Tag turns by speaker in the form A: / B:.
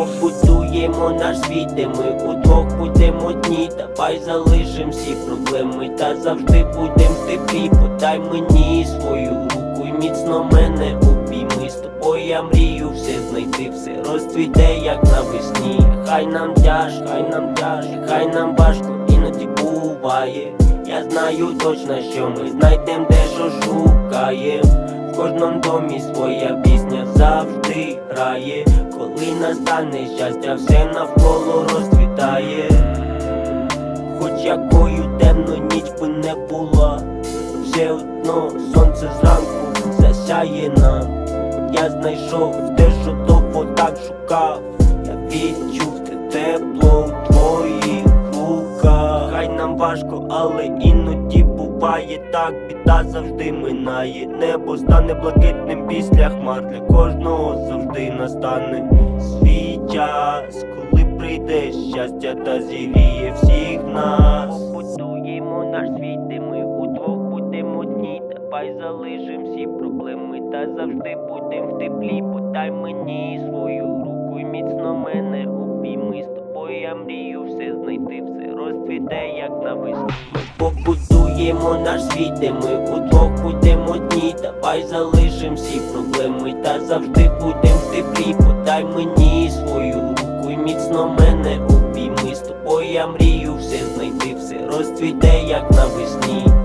A: побудуємо наш світ, де ми удвох будемо одні. Давай залишим всі проблеми, та завжди будем в теплі. Подай мені свою руку і міцно мене обійми. З тобою я мрію все знайти, все розцвіте, як навесні. Хай нам тяжко, хай нам тяжко, хай нам важко, іноді буває. Я знаю точно, що ми знайдем те, що шукаєм. В кожному домі своя пісня завжди грає. Настане щастя, все навколо розцвітає. Хоч якою темно ніч би не була, все одно сонце зранку засяє нам. Я знайшов те, що довго так шукав. Я відчув те тепло у твоїх руках. Хай нам важко, але іноді буває так, біда завжди минає. Небо стане блакитним після хмар. Для кожного завжди настане свій час, коли прийде щастя та зігріє всіх нас. Побудуємо наш світ, де ми удвох будемо одні. Давай залишим всі проблеми, та завжди будем в теплі. Подай мені свою руку і міцно мене обійми. З тобою я мрію все знайти, все розцвіте, як навесні. Ми побудуємо наш світ, де ми удвох будемо. Давай залишим всі проблеми, та завжди будем в теплі. Подай мені свою руку і міцно мене обійми. З тобою я мрію все знайти, все розцвіте, як навесні.